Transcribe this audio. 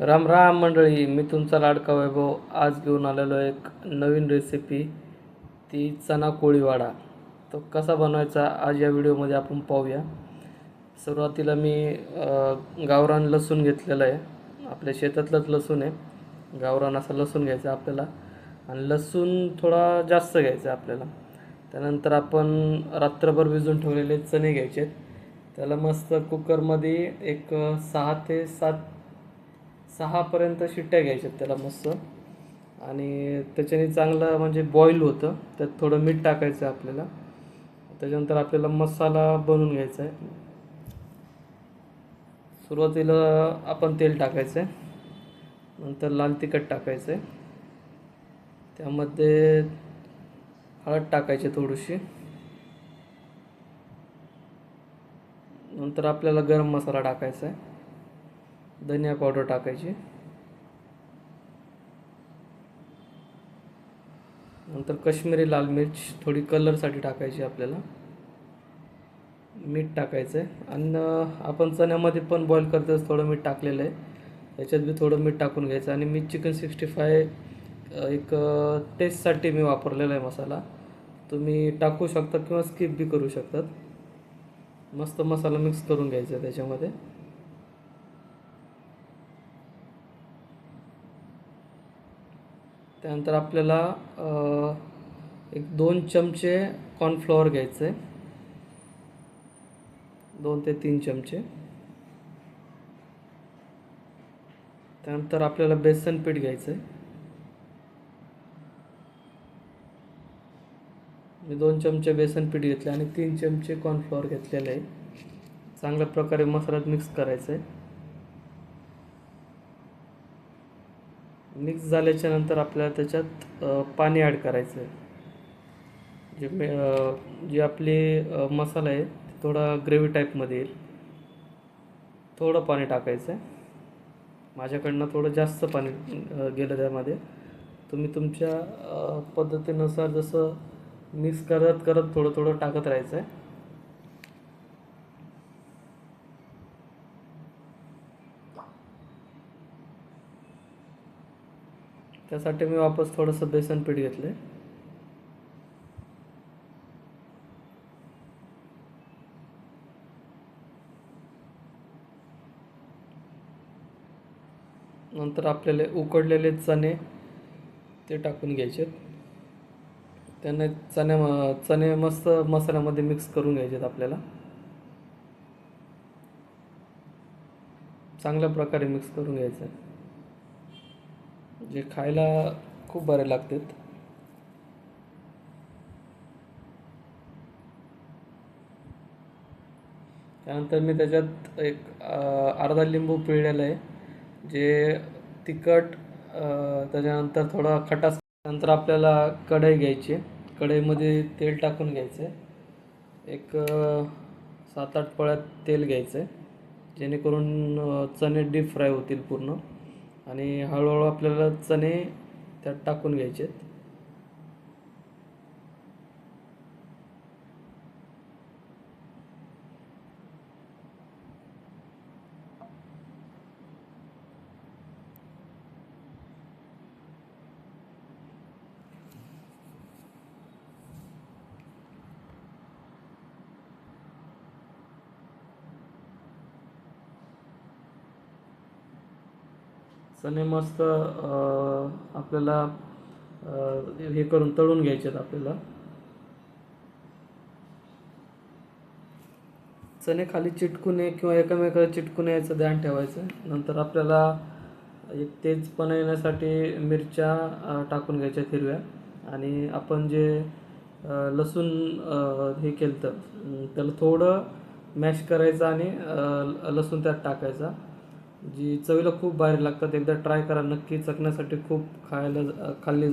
राम राम मंडळी मी तुमचा लाडका वैभव आज घेऊन आलेलो एक नवीन रेसिपी ती चना कोळीवाडा. तो कसा बनवायचा आज या व्हिडिओमध्ये आपण पाहूया. सुरुवातीला मी गावरान लसूण घेतलेलं आहे. आपल्या शेतातलंच लसूण आहे. गावरान असा लसूण घ्यायचा आपल्याला. आणि लसूण थोडा जास्त घ्यायचा आपल्याला. त्यानंतर आपण रात्रभर भिजून ठेवलेले चणे घ्यायचे त्याला मस्त कुकरमध्ये एक सहा ते सात सहापर्यंत शिट्ट्या घ्यायच्यात त्याला मस्त. आणि त्याच्याने चांगलं म्हणजे बॉईल होतं. त्यात थोडं मीठ टाकायचं आहे आपल्याला. त्याच्यानंतर आपल्याला मसाला बनवून घ्यायचा आहे. सुरुवातीला आपण तेल टाकायचं आहे नंतर लाल तिखट टाकायचं आहे त्यामध्ये हळद टाकायची थोडीशी. नंतर आपल्याला गरम मसाला टाकायचा आहे धनिया पावडर टाकायची. नंतर कश्मीरी लाल मिर्च थोडी कलरसाठी टाकायची आपल्याला. मीठ टाकायचं आहे आणि आपण चण्यामध्ये पण बॉईल करताच थोडं मीठ टाकलेलं आहे. त्याच्यात बी थोडं मीठ टाकून घ्यायचं. आणि मी चिकन सिक्स्टी फाय एक टेस्टसाठी मी वापरलेला आहे मसाला. तुम्ही टाकू शकता किंवा स्किप बी करू शकतात. मस्त मसाला मिक्स करून घ्यायचा आहे त्याच्यामध्ये. त्यानंतर आपल्याला एक दोन चमचे कॉर्नफ्लॉवर घ्यायचं. आहे दोन ते तीन चमचे. त्यानंतर आपल्याला बेसन पीठ घ्यायचं आहे मी दोन चमचे बेसन पीठ घेतले आणि तीन चमचे कॉर्नफ्लॉवर घेतलेले आहे. चांगल्या प्रकारे मसाल्यात मिक्स करायचं आहे मिक्स झाल्याच्यानंतर आपल्याला त्याच्यात पाणी ॲड करायचं आहे जे मे जे आपली मसाला आहे ते थोडा ग्रेव्ही टाईपमध्ये येईल. थोडं पाणी टाकायचं आहे माझ्याकडनं थोडं जास्त पाणी गेलं त्यामध्ये. तुम्ही तुमच्या पद्धतीनुसार जसं मिक्स करत करत थोडं थोडं टाकत राहायचं आहे त्यासाठी मी वापस थोडंसं बेसन पीठ घेतलं. आहे नंतर आपल्याला उकडलेले चणे ते टाकून घ्यायचे. त्यांना चणे चणे मस्त मसाल्यामध्ये मिक्स करून घ्यायचेत आपल्याला. चांगल्या प्रकारे मिक्स करून घ्यायचं आहे जे खायला खूप बरे लागतात. त्यानंतर मी त्याच्यात एक अर्धा लिंबू पिळलेला आहे जे तिखट त्याच्यानंतर थोडा खटास नंतर आपल्याला कढई घ्यायची कढईमध्ये तेल टाकून घ्यायचं आहे. एक सात आठ पळ्यात तेल घ्यायचं आहे. जेणेकरून चणे डीप फ्राय होतील पूर्ण. आणि हळूहळू आपल्याला चणे त्यात टाकून घ्यायचे आहेत चणे मस्त आपल्याला हे करून तळून घ्यायचे आहेत आपल्याला. चणे खाली चिटकू नये किंवा एकमेकाला चिटकू नये याचं ध्यान ठेवायचं. नंतर आपल्याला एक तेजपणा येण्यासाठी मिरच्या टाकून घ्यायच्या हिरव्या. आणि आपण जे लसूण हे केलं तर त्याला थोडं मॅश करायचं आणि लसूण त्यात टाकायचा. जी चवीला खूप भारी लागतात. एकदा ट्राय करा. नक्की चकण्यासाठी खूप खायला खाल्ली